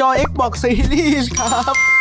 จอย Xbox Series ครับ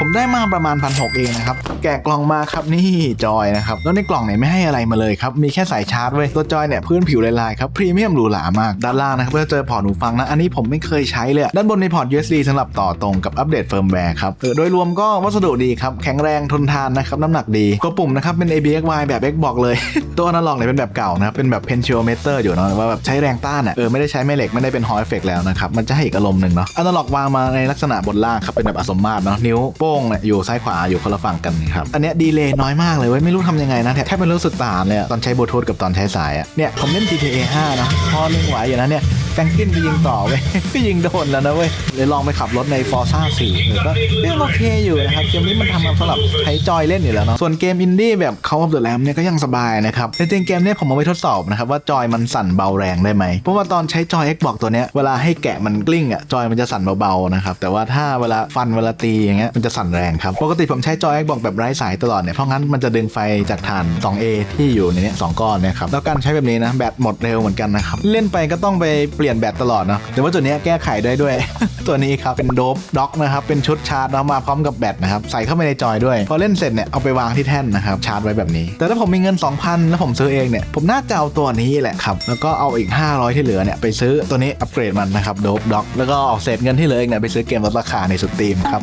ผมได้มาประมาณพันหเองนะครับ แกะกล่องมาครับนี่จอยนะครับ แล้วในกล่องเนี่ยไม่ให้อะไรมาเลยครับ มีแค่สายชาร์จเว้ย ตัวจอยเนี่ยพื้นผิวลายๆครับ พรีเมียมหรูหรามาก ด้านล่างนะครับก็จะเจอพอร์ตหูฟังนะ อันนี้ผมไม่เคยใช้เลย ด้านบนในพอร์ต USB สำหรับต่อตรงกับอัปเดตเฟิร์มแวร์ครับโดยรวมก็วัสดุดีครับ แข็งแรงทนทานนะครับ น้ำหนักดีตัวปุ่มนะครับเป็น ABXY แบบ Xbox เลย ตัวอนาล็อกเนี่ยเป็นแบบเก่านะครับเป็นแบบ potentiometer อยู่เนาะว่าแบบใช้แรงต้านอะเออไม่ได้ใช้แม่เหล็กไม่ได้เป็น Hall effect แล้วนะครับมันจะให้อีกอารมณ์หนึ่งเนาะอนาล็อกวางมาในลักษณะบนล่างครับเป็นแบบอสมมาตรเนาะนิ้วโป้งเนี่ยอยู่ซ้ายขวาอยู่คนละฝั่งกันครับอันเนี้ยดีเลย์น้อยมากเลยเว้ยไม่รู้ทำยังไงนะแทบไม่รู้สึกตามเลยอะตอนใช้บลูทูธกับตอนใช้สายอะเนี่ยผมเล่น GTA 5นะพอเล่นไหวอยู่นะเนี่ย แฟรงกินไปยิงต่อเว้ยก็ยิงโดนแล้วนะเว้ยเลยลองไปขับรถใน Forza 4เออก็ยังโอเคอยู่นะครับเกมนี้มันทำมาสำหรับใช้จอยเล่นอยู่แล้วเนาะส่วนเกมอินดี้แบบ Call of the Lamb เนี่ยก็ยังสบายนะครับแต่จริงเกมนี้ผมเอาไปทดสอบนะครับว่าจอยมันสั่นเบาแรงได้ไหมเพราะว่าตอนใช้จอย Xbox ตัวเนี้ยเวลาให้แกะมันกลิ้งอะจอยมันจะสั่นเบาๆนะครับแต่ว่าถ้าเวลาฟันเวลาตีอย่างเงี้ยมันจะสั่นแรงครับปกติผมใช้จอย Xbox แบบไร้สายตลอดเนี่ยเพราะงั้นมันจะดึงไฟจากฐาน 2A ที่อยู่ในนี้สองก้อนนะครับแล้วการใช้แบบนี้นะแบตหมดเร็วเหมือนกันนะครับเล่นไปก็ต้องไปเปลี่ยนแบตตลอดเนาะแต่ว่าตัวนี้แก้ไขได้ด้วย ตัวนี้ครับเป็นโดบด็อกนะครับเป็นชุดชาร์จนะมาพร้อมกับแบตนะครับใส่เข้าไปในจอยด้วย พอเล่นเสร็จเนี่ยเอาไปวางที่แท่นนะครับชาร์จไว้แบบนี้ แต่ถ้าผมมีเงิน 2,000 แล้วผมซื้อเองเนี่ยผมน่าจะเอาตัวนี้แหละครับแล้วก็เอาอีก 500 ที่เหลือเนี่ยไปซื้อตัวนี้อัปเกรดมันนะครับโดบด็อกแล้วก็เอาเศษเงินที่เหลือเองเนี่ยไปซื้อเกมลดราคาในสตรีมครับ